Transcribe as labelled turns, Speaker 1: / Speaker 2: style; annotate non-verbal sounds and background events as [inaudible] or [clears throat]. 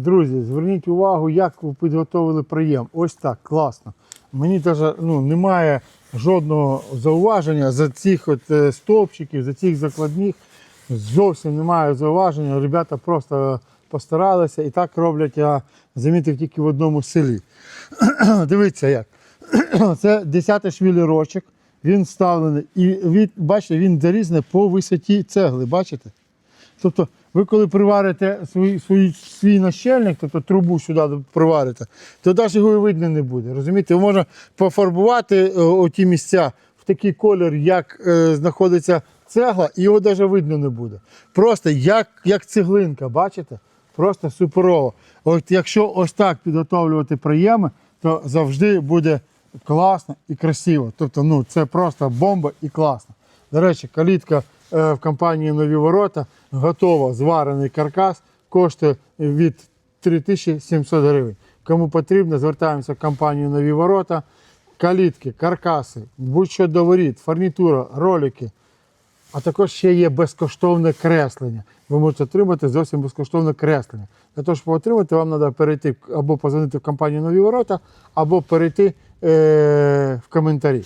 Speaker 1: Друзі, зверніть увагу, як ви підготовили приєм. Ось так, класно. Мені теж ну, немає жодного зауваження за цих от е, стовпчиків, за цих закладних. Зовсім немає зауваження. Ребята просто постаралися і так роблять, я замітив тільки в одному селі. [clears throat] Дивіться як. [clears throat] Це 10 швілірочок, він вставлений. І від, бачите, він зарізаний по висоті цегли. Бачите? Тобто, ви коли приварите свій, свій, свій нащельник, тобто трубу сюди приварите, то навіть його і видно не буде. Розумієте, можна пофарбувати е, оті місця в такий колір, як е, знаходиться цегла, і його навіть видно не буде. Просто як, як цеглинка, бачите? Просто суперово. От якщо ось так підготовлювати приєми, то завжди буде класно і красиво. Тобто, ну це просто бомба і класно. До речі, калітка е, в компанії Нові Ворота готова, зварений каркас, коштує від 3700 гривень. Кому потрібно, звертаємося в компанію Нові Ворота. Калітки, каркаси, будь-що до воріт, фурнітура, ролики. А також ще є безкоштовне креслення. Ви можете отримати зовсім безкоштовне креслення. Для того, щоб отримати, вам треба перейти або позвонити в компанію Нові Ворота, або перейти е- в коментарі.